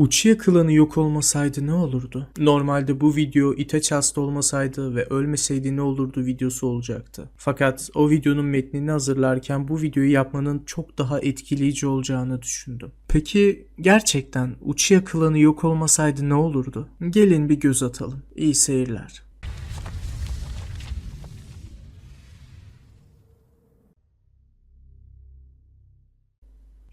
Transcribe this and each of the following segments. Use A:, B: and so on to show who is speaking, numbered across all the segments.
A: Uchiha klanı yok olmasaydı ne olurdu? Normalde bu video Itachi hasta olmasaydı ve ölmeseydi ne olurdu videosu olacaktı. Fakat o videonun metnini hazırlarken bu videoyu yapmanın çok daha etkileyici olacağını düşündüm. Peki gerçekten Uchiha klanı yok olmasaydı ne olurdu? Gelin bir göz atalım. İyi seyirler.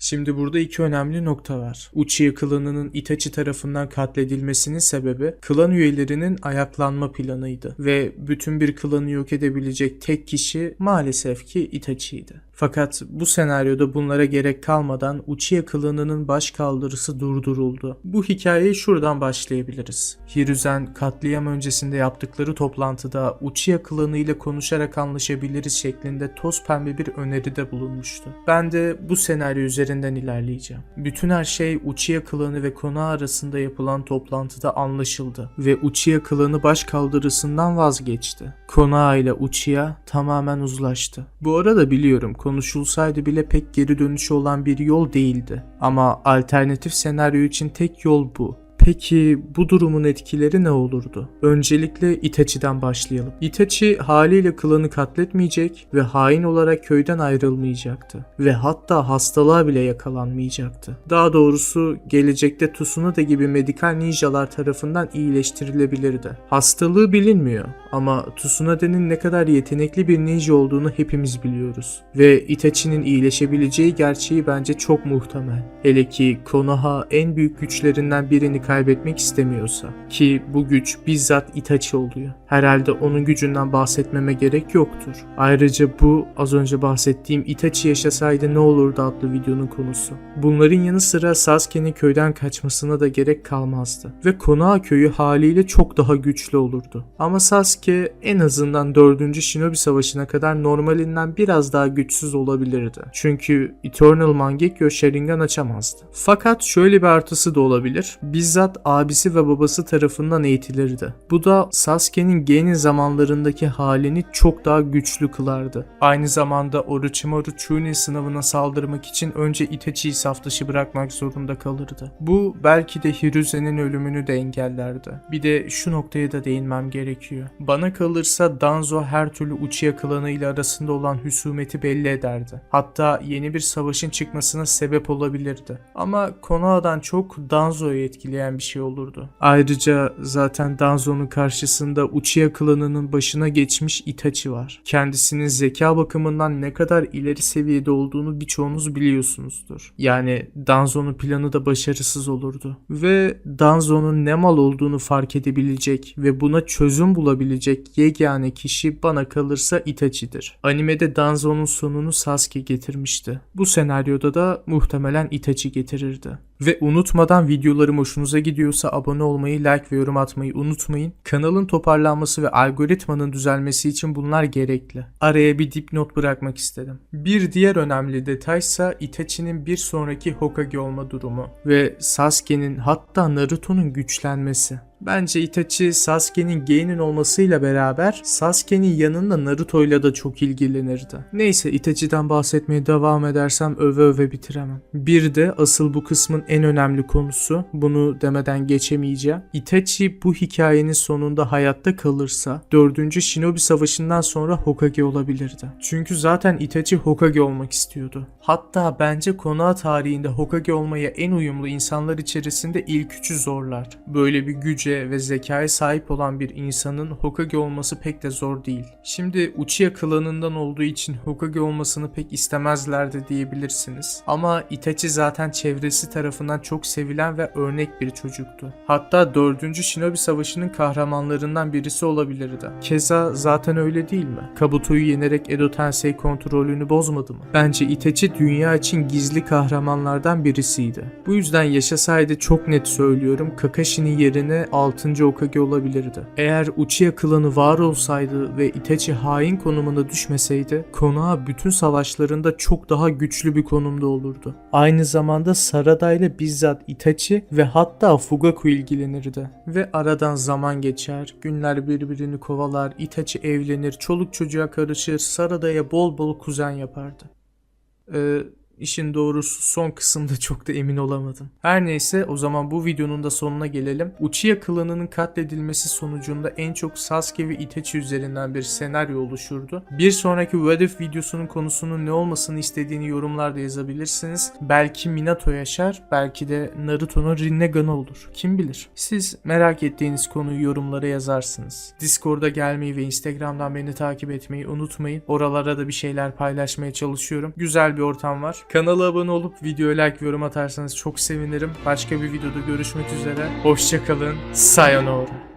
A: Şimdi burada iki önemli nokta var. Uchiha klanının Itachi tarafından katledilmesinin sebebi klan üyelerinin ayaklanma planıydı ve bütün bir klanı yok edebilecek tek kişi maalesef ki Itachi'ydi. Fakat bu senaryoda bunlara gerek kalmadan Uchiha klanının baş kaldırısı durduruldu. Bu hikayeye şuradan başlayabiliriz. Hiruzen katliam öncesinde yaptıkları toplantıda Uchiha klanı ile konuşarak anlaşabiliriz şeklinde toz pembe bir öneride bulunmuştu. Ben de bu senaryo üzerinden ilerleyeceğim. Bütün her şey Uchiha klanı ve Konoha arasında yapılan toplantıda anlaşıldı ve Uchiha klanı baş kaldırısından vazgeçti. Konoha ile Uchiha tamamen uzlaştı. Bu arada biliyorum konuşulsaydı bile pek geri dönüşü olan bir yol değildi. Ama alternatif senaryo için tek yol bu. Peki bu durumun etkileri ne olurdu? Öncelikle Itachi'den başlayalım. Itachi haliyle klanı katletmeyecek ve hain olarak köyden ayrılmayacaktı. Ve hatta hastalığa bile yakalanmayacaktı. Daha doğrusu gelecekte Tsunade gibi medikal ninjalar tarafından iyileştirilebilirdi. Hastalığı bilinmiyor ama Tsunade'nin ne kadar yetenekli bir ninja olduğunu hepimiz biliyoruz. Ve Itachi'nin iyileşebileceği gerçeği bence çok muhtemel. Hele ki Konoha en büyük güçlerinden birini kaybetmek istemiyorsa ki bu güç bizzat Itachi oluyor. Herhalde onun gücünden bahsetmeme gerek yoktur. Ayrıca bu az önce bahsettiğim Itachi yaşasaydı ne olurdu adlı videonun konusu. Bunların yanı sıra Sasuke'nin köyden kaçmasına da gerek kalmazdı. Ve Konoha köyü haliyle çok daha güçlü olurdu. Ama Sasuke en azından 4. Shinobi Savaşı'na kadar normalinden biraz daha güçsüz olabilirdi. Çünkü Eternal Mangekyo Sharingan açamazdı. Fakat şöyle bir artısı da olabilir. Bizzat abisi ve babası tarafından eğitilirdi. Bu da Sasuke'nin Genin zamanlarındaki halini çok daha güçlü kılardı. Aynı zamanda Orochimaru Chunin sınavına saldırmak için önce Itachi'yi saf dışı bırakmak zorunda kalırdı. Bu belki de Hiruzen'in ölümünü de engellerdi. Bir de şu noktaya da değinmem gerekiyor. Bana kalırsa Danzo her türlü Uchiha klanı ile arasında olan husumeti belli ederdi. Hatta yeni bir savaşın çıkmasına sebep olabilirdi. Ama Konoha'dan çok Danzo'yu etkileyen bir şey olurdu. Ayrıca zaten Danzo'nun karşısında Uchiha klanının başına geçmiş Itachi var. Kendisinin zeka bakımından ne kadar ileri seviyede olduğunu birçoğunuz biliyorsunuzdur. Yani Danzo'nun planı da başarısız olurdu. Ve Danzo'nun ne mal olduğunu fark edebilecek ve buna çözüm bulabilecek yegane kişi bana kalırsa Itachi'dir. Animede Danzo'nun sonunu Sasuke getirmişti. Bu senaryoda da muhtemelen Itachi getirirdi. Ve unutmadan videolarım hoşunuza gidiyorsa abone olmayı, like ve yorum atmayı unutmayın. Kanalın toparlanması ve algoritmanın düzelmesi için bunlar gerekli. Araya bir dipnot bırakmak istedim. Bir diğer önemli detaysa Itachi'nin bir sonraki Hokage olma durumu ve Sasuke'nin hatta Naruto'nun güçlenmesi. Bence Itachi Sasuke'nin Geinin olmasıyla beraber Sasuke'nin yanında Naruto'yla da çok ilgilenirdi. Neyse Itachi'den bahsetmeye devam edersem öve öve bitiremem. Bir de asıl bu kısmın en önemli konusu bunu demeden geçemeyeceğim. Itachi bu hikayenin sonunda hayatta kalırsa 4. Shinobi Savaşı'ndan sonra Hokage olabilirdi. Çünkü zaten Itachi Hokage olmak istiyordu. Hatta bence Konoha tarihinde Hokage olmaya en uyumlu insanlar içerisinde ilk üçü zorlar. Böyle bir güce ve zekaya sahip olan bir insanın Hokage olması pek de zor değil. Şimdi Uchiha klanından olduğu için Hokage olmasını pek istemezlerdi diyebilirsiniz. Ama Itachi zaten çevresi tarafından çok sevilen ve örnek bir çocuktu. Hatta 4. Shinobi Savaşı'nın kahramanlarından birisi olabilirdi. Keza zaten öyle değil mi? Kabuto'yu yenerek Edo Tensei kontrolünü bozmadı mı? Bence Itachi dünya için gizli kahramanlardan birisiydi. Bu yüzden yaşasaydı çok net söylüyorum Kakashi'nin yerine 6. Hokage olabilirdi. Eğer Uchiha klanı var olsaydı ve Itachi hain konumuna düşmeseydi Konoha bütün savaşlarında çok daha güçlü bir konumda olurdu. Aynı zamanda Sarada ile bizzat Itachi ve hatta Fugaku ilgilenirdi. Ve aradan zaman geçer, günler birbirini kovalar, Itachi evlenir, çoluk çocuğa karışır, Sarada'ya bol bol kuzen yapardı. Ee, işin doğrusu son kısımda çok da emin olamadım. Her neyse o zaman bu videonun da sonuna gelelim. Uchiha klanının katledilmesi sonucunda en çok Sasuke ve Itachi üzerinden bir senaryo oluşurdu. Bir sonraki What If videosunun konusunun ne olmasını istediğini yorumlarda yazabilirsiniz. Belki Minato yaşar, belki de Naruto'nun Rinnegan'ı olur. Kim bilir? Siz merak ettiğiniz konuyu yorumlara yazarsınız. Discord'a gelmeyi ve Instagram'dan beni takip etmeyi unutmayın. Oralara da bir şeyler paylaşmaya çalışıyorum. Güzel bir ortam var. Kanala abone olup videoya like yorum atarsanız çok sevinirim. Başka bir videoda görüşmek üzere. Hoşçakalın. Sayonara.